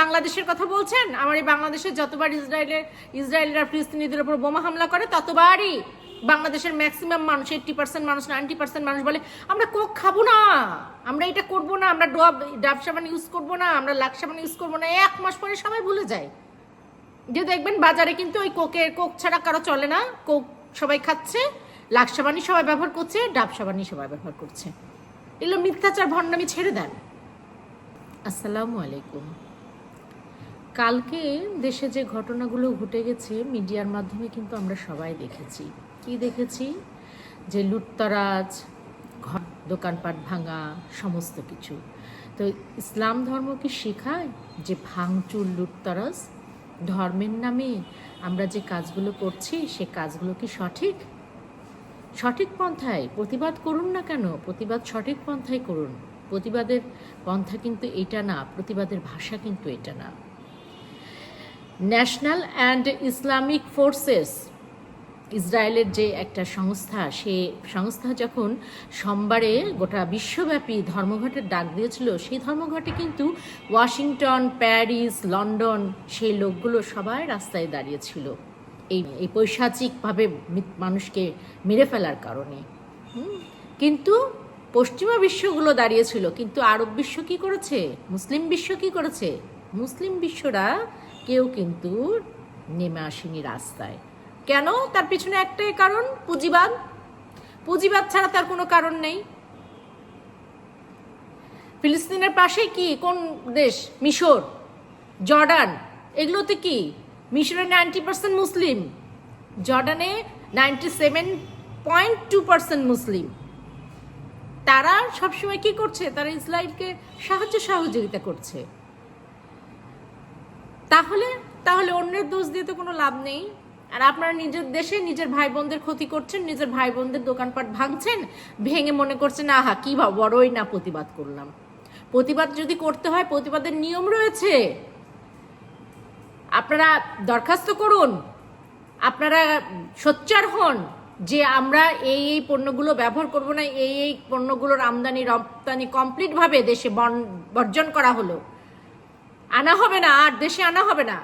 বাংলাদেশের কথা বলছেন? আমার এই বাংলাদেশে যতবার ইসরায়েলের, ইসরায়েলরা ফিলিস্তিনিদের উপর বোমা হামলা করে, ততবারই বাংলাদেশের ম্যাক্সিমাম মানুষ এইট্টি পার্সেন্ট মানুষ নাইনটি পার্সেন্ট মানুষ বলে, আমরা কোক খাব না। আমরা এটা করব না। আমরা ডব, ডাব সাবান ইউজ করব না। আমরা লাক সাবান ইউজ করব না। এক মাস পরে সবাই ভুলে যায়। যে দেখবেন বাজারে কিন্তু ওই কোকের, কোক ছাড়া কারও চলে না। কোক সবাই খাচ্ছে লাক সাবানই সবাই ব্যবহার করছে, ডাব সাবানই সবাই ব্যবহার করছে। এগুলো মিথ্যাচার, ভণ্ডামি ছেড়ে দেন। আসসালামু আলাইকুম। কালকে দেশে যে ঘটনাগুলো ঘটে গেছে, মিডিয়ার মাধ্যমে কিন্তু আমরা সবাই দেখেছি। কি দেখেছি? যে লুটতরাজ, ঘর, দোকানপাট ভাঙা, সমস্ত কিছু। তো ইসলাম ধর্ম কি শেখায়? যে ভাঙচুর, লুটতরাজ, ধর্মের নামে আমরা যে কাজগুলো করছি, সে কাজগুলো কি সঠিক? সঠিক পন্থায় প্রতিবাদ করুন না কেন? প্রতিবাদ সঠিক পন্থায় করুন। প্রতিবাদের পন্থা কিন্তু এটা না, প্রতিবাদের ভাষা কিন্তু এটা না। ন্যাশনাল অ্যান্ড ইসলামিক ফোর্সেস, ইসরায়েলের যে একটা সংস্থা, সে সংস্থা যখন সোমবারে গোটা বিশ্বব্যাপী ধর্মঘটের ডাক দিয়েছিল, সেই ধর্মঘটে কিন্তু ওয়াশিংটন, প্যারিস, লন্ডন, সেই লোকগুলো সবাই রাস্তায় দাঁড়িয়েছিল। এই এই পৈশাচিকভাবে মানুষকে মেরে ফেলার কারণে। কিন্তু পশ্চিমা বিশ্বগুলো দাঁড়িয়েছিল, কিন্তু আরব বিশ্ব কি করেছে? মুসলিম বিশ্ব কি করেছে? মুসলিম বিশ্বরা কেউ কিন্তু নেমে আসেনি রাস্তায়। কেন? তার পিছনে একটাই কারণ, পুঁজিবাদ। পুঁজিবাদ ছাড়া তার কোনো কারণ নেই। ফিলিস্তিনের পাশে কি? কোন দেশ? মিশর, জর্ডান। এগুলোতে কি? মিশরে নাইনটি পার্সেন্ট মুসলিম। জর্ডানে ninety seven point two percent Muslim. তারা সবসময় কি করছে? তারা ইসরায়েলকে সাহায্য সহযোগিতা করছে। তাহলে তাহলে অন্যের দোষ দিয়ে তো কোনো লাভ নেই। আর আপনারা নিজের দেশে নিজের ভাই বোনদের ক্ষতি করছেন, নিজের ভাই বোনদের দোকানপাট ভাঙছেন, ভেঙে মনে করছেন, আহা, কি বড়ই না প্রতিবাদ করলাম। প্রতিবাদ যদি করতে হয়, প্রতিবাদের নিয়ম রয়েছে। আপনারা দরখাস্ত করুন। আপনারা সোচ্চার হন যে আমরা এই এই পণ্যগুলো ব্যবহার করব না, এই এই পণ্যগুলোর আমদানি, রপ্তানি কমপ্লিটভাবে দেশে বর্জন করা হলো। আনা হবে না, আর দেশে আনা হবে না।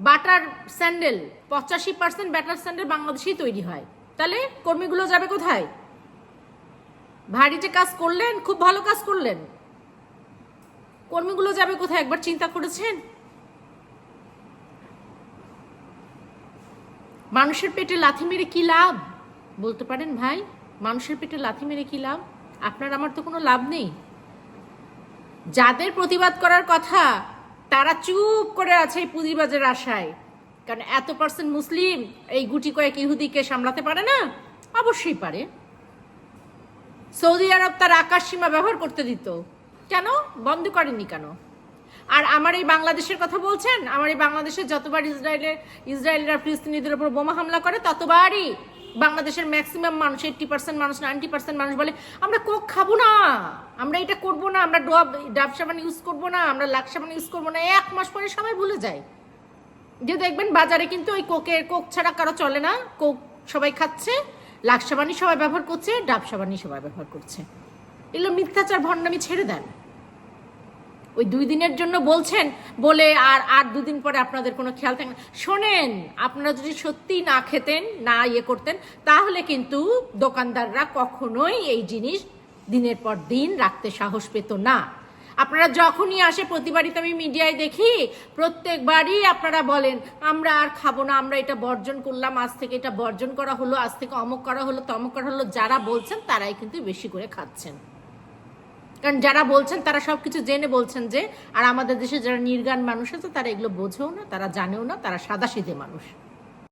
বাটার স্যান্ডেল, পঁচাশি পার্সেন্ট ব্যাটার স্যান্ডেল বাংলাদেশেই তৈরি হয়। তাহলে কর্মীগুলো যাবে কোথায়? ভারীতে কাজ করলেন, খুব ভালো কাজ করলেন। কর্মীগুলো যাবে কোথায়? একবার চিন্তা করেছেন? মানুষের পেটে লাথি মেরে কি লাভ? বলতে পারেন ভাই, মানুষের পেটে লাথি মেরে কি লাভ? আপনার, আমার তো কোনো লাভ নেই। যাদের প্রতিবাদ করার কথা, তারা চুপ করে আছে এই পুঁজিবাজের আশায়। কারণ এত পার্সেন্ট মুসলিম এই গুটি কয়েক ইহুদিকে সামলাতে পারে না? অবশ্যই পারে। সৌদি আরব তার আকাশ সীমা ব্যবহার করতে দিত। কেন? বন্ধ করেনি কেন? আর আমার এই বাংলাদেশের কথা বলছেন? আমার এই বাংলাদেশে যতবার ইসরায়েলের ইসরায়েলরা ফিলিস্তিনিদের উপর বোমা হামলা করে, ততবারই বাংলাদেশের ম্যাক্সিমাম মানুষ এইট্টি পার্সেন্ট মানুষ নাইনটি পার্সেন্ট মানুষ বলে, আমরা কোক খাব না। আমরা এটা করব না। আমরা ডব, ডাব সাবান ইউজ করব না। আমরা লাক সাবান ইউজ করব না। এক মাস পরে সবাই ভুলে যায়। যে দেখবেন বাজারে কিন্তু ওই কোকের কোক ছাড়া কারও চলে না। কোক সবাই খাচ্ছে লাক সাবানই সবাই ব্যবহার করছে, ডাব সাবানই সবাই ব্যবহার করছে। এগুলো মিথ্যাচার, ভণ্ডামি ছেড়ে দেন। ওই দুই দিনের জন্য বলছেন বলে আর আর দুদিন পরে আপনাদের কোনো খেয়াল থাকে না। শোনেন, আপনারা যদি সত্যিই না খেতেন, না ইয়ে করতেন, তাহলে কিন্তু দোকানদাররা কখনোই এই জিনিস দিনের পর দিন রাখতে সাহস পেত না। আপনারা যখনই আসে, প্রতিবারই তো আমি মিডিয়ায় দেখি, প্রত্যেকবারই আপনারা বলেন, আমরা আর খাব না, আমরা এটা বর্জন করলাম, আজ থেকে এটা বর্জন করা হলো, আজ থেকে অমুক করা হলো, তমক করা হলো। যারা বলছেন, তারাই কিন্তু বেশি করে খাচ্ছেন। কারণ যারা বলছেন, তারা সব কিছু জেনে বলছেন যে, আর আমাদের দেশে যারা নির্গান মানুষ আছে, তারা এগুলো বোঝেও না, তারা জানেও না, তারা সাদা মানুষ।